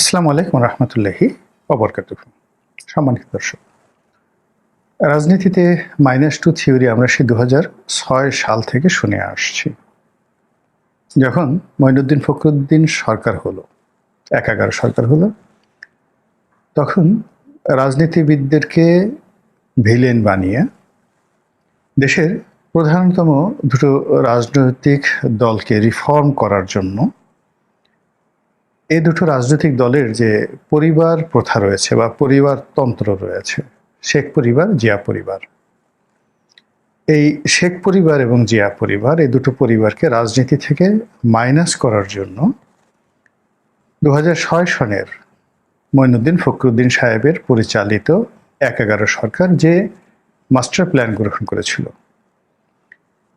আসসালামু আলাইকুম রহমতুল্লাহি অবরকাত সম্মানিত দর্শক, রাজনীতিতে মাইনাস টু থিওরি আমরা সে দু সাল থেকে শুনে আসছি, যখন মঈনুদ্দিন ফখরুদ্দিন সরকার হলো, এক এগারো সরকার হলো, তখন রাজনীতিবিদদেরকে ভিলেন বানিয়ে দেশের প্রধানতম দুটো রাজনৈতিক দলকে রিফর্ম করার জন্য এই দুটো রাজনৈতিক দলের যে পরিবার প্রথা রয়েছে বা পরিবারতন্ত্র রয়েছে, শেখ পরিবার, জিয়া পরিবার। এই শেখ পরিবার এবং জিয়া পরিবার এই দুটো পরিবারকে রাজনীতি থেকে মাইনাস করার জন্য দু সনের মঈনুদ্দিন ফখরুদ্দিন সাহেবের পরিচালিত এক এগারো সরকার যে মাস্টার প্ল্যান গ্রহণ করেছিল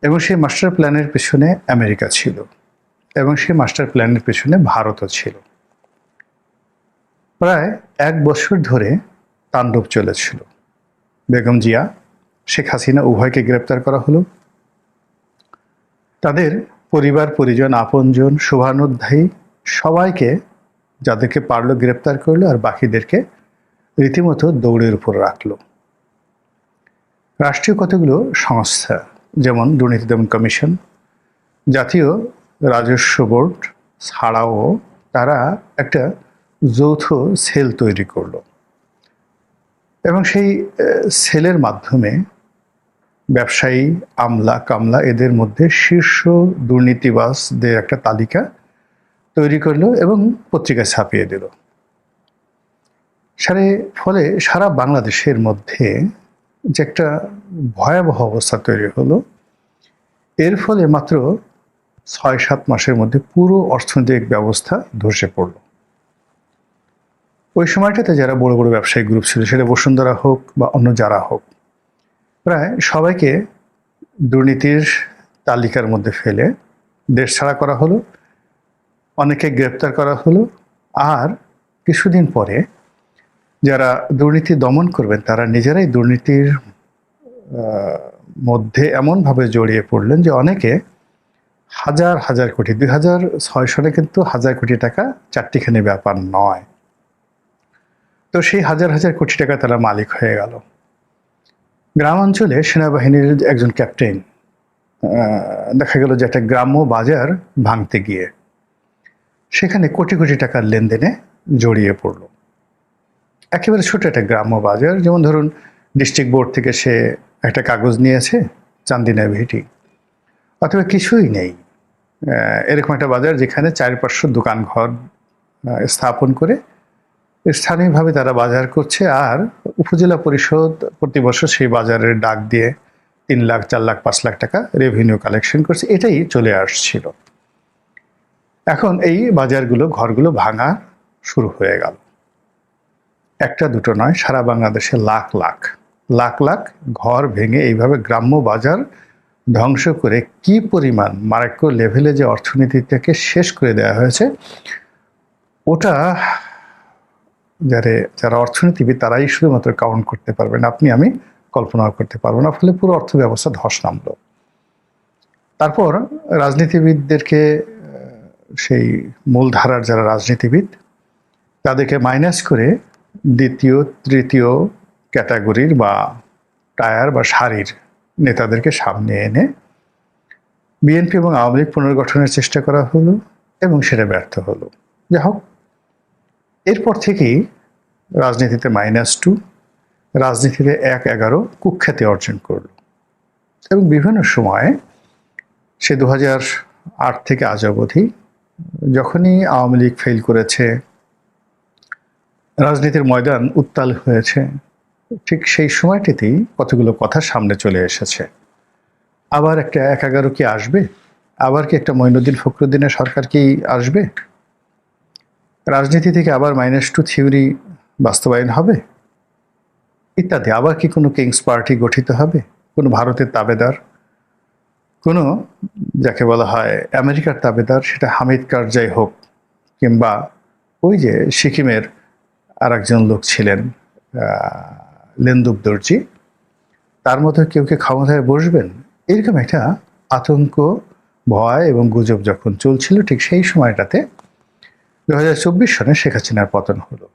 এবং সেই মাস্টার প্ল্যানের পেছনে আমেরিকা ছিল। এবং সেই মাস্টার প্ল্যানের পেছনে ভারতও ছিল। প্রায় এক বছর ধরে তাণ্ডব চলেছিল। বেগম জিয়া, শেখ হাসিনা উভয়কে গ্রেপ্তার করা হলো। তাদের পরিবার, পরিজন, আপনজন, শুভানুধ্যায়ী সবাইকে যাদেরকে পারল গ্রেপ্তার করল আর বাকিদেরকে রীতিমতো দৌড়ের উপর রাখল। রাষ্ট্রীয় কতগুলো সংস্থা, যেমন দুর্নীতি দমন কমিশন, জাতীয় রাজস্ব বোর্ড ছাড়াও তারা একটা যৌথ সেল তৈরি করল। এবং সেই সেলের মাধ্যমে ব্যবসায়ী আমলা কামলা এদের মধ্যে শীর্ষ দুর্নীতিবাসদের একটা তালিকা তৈরি করল এবং পত্রিকায় ছাপিয়ে দিল। সারে, ফলে সারা বাংলাদেশের মধ্যে যে একটা ভয়াবহ অবস্থা তৈরি হলো, এর ফলে মাত্র ছয় সাত মাসের মধ্যে পুরো অর্থনৈতিক ব্যবস্থা ধসে পড়ল। ওই সময়টাতে যারা বড় বড় ব্যবসায়িক গ্রুপ ছিল, সেটা বসুন্ধরা হোক বা অন্য যারা হোক, প্রায় সবাইকে দুর্নীতির তালিকার মধ্যে ফেলে দেশ ছাড়া করা হলো অনেকে গ্রেপ্তার করা হলো, আর কিছুদিন পরে যারা দুর্নীতি দমন করবেন, তারা নিজেরাই দুর্নীতির মধ্যে এমনভাবে জড়িয়ে পড়লেন যে অনেকে হাজার হাজার কোটি দুই হাজার ছয় সালে কিন্তু হাজার কোটি টাকা চারটিখানি ব্যাপার নয়। তো সেই হাজার হাজার কোটি টাকা তারা মালিক হয়ে গেল। গ্রাম অঞ্চলে সেনাবাহিনীর একজন ক্যাপ্টেন দেখা গেল যে একটা গ্রাম্য বাজার ভাঙতে গিয়ে সেখানে কোটি কোটি টাকার লেনদেনে জড়িয়ে পড়ল। একেবারে ছোট একটা গ্রাম্য বাজার, যেমন ধরুন, ডিস্ট্রিক্ট বোর্ড থেকে সে একটা কাগজ নিয়েছে, চান্দিনা ভিটি। অথবা কিছুই নেই। এরকম একটা বাজার যেখানে চারপাশে দোকান ঘর স্থাপন করে স্থানীয়ভাবে তারা বাজার করছে আর উপজেলা পরিষদ প্রতি বছর সেই বাজারের ডাক দিয়ে তিন লাখ, চার লাখ, পাঁচ লাখ টাকা রেভিনিউ কালেকশন করছে। এটাই চলে আসছিল। এখন এই বাজারগুলো, ঘরগুলো ভাঙা শুরু হয়ে গেল। একটা, দুটো নয়, সারা বাংলাদেশে লাখ লাখ লাখ লাখ ঘর ভেঙে এইভাবে গ্রাম্য বাজার ধ্বংস করে কি পরিমাণ মারাক্য লেভেলে যে অর্থনীতিটাকে শেষ করে দেওয়া হয়েছে, ওটা যারে, যারা অর্থনীতিবিদ তারাই শুধুমাত্র কাউন্ট করতে পারবেন। আপনি, আমি কল্পনা করতে পারব না, ফলে পুরো অর্থ ব্যবস্থা ধস নামল। তারপর রাজনীতিবিদদেরকে, সেই মূলধারার যারা রাজনীতিবিদ, তাদেরকে মাইনাস করে দ্বিতীয়, তৃতীয় ক্যাটাগরির বা টায়ার বা সারির নেতাদেরকে সামনে এনে বিএনপি এবং আওয়ামী লীগ পুনর্গঠনের চেষ্টা করা হলো এবং সেটা ব্যর্থ হলো। যাই হোক, এরপর থেকেই রাজনীতিতে মাইনাস টু রাজনীতিতে এক এগারো কুখ্যাতি অর্জন করল। এবং বিভিন্ন সময়ে সে দু আট থেকে আজ অবধি যখনই আওয়ামী লীগ ফেল করেছে, রাজনীতির ময়দান উত্তাল হয়েছে ঠিক সেই সময়টিতেই কতগুলো কথা সামনে চলে এসেছে। আবার একটা এক এগারো কি আসবে? আবার কি একটা মঈনুদ্দিন ফখরুদ্দিনের সরকার কি আসবে? রাজনীতি থেকে আবার মাইনাস টু থিওরি বাস্তবায়ন হবে? ইত্যাদি। আবার কি কোনো কিংস পার্টি গঠিত হবে? কোনো ভারতের তাবেদার? কোনো যাকে বলা হয় আমেরিকার তাবেদার, সেটা হামিদ কারজাই হোক, কিংবা ওই যে সিকিমের আর একজন লোক ছিলেন লেন্দুব দর্জি, তার মধ্যে কেউ কে ক্ষমতায় বসবেন? এরকম একটা আতঙ্ক, ভয় এবং গুজব যখন চলছিল, ঠিক সেই সময়টাতে দু হাজার চব্বিশ সনে শেখ হাসিনার পতন হলো।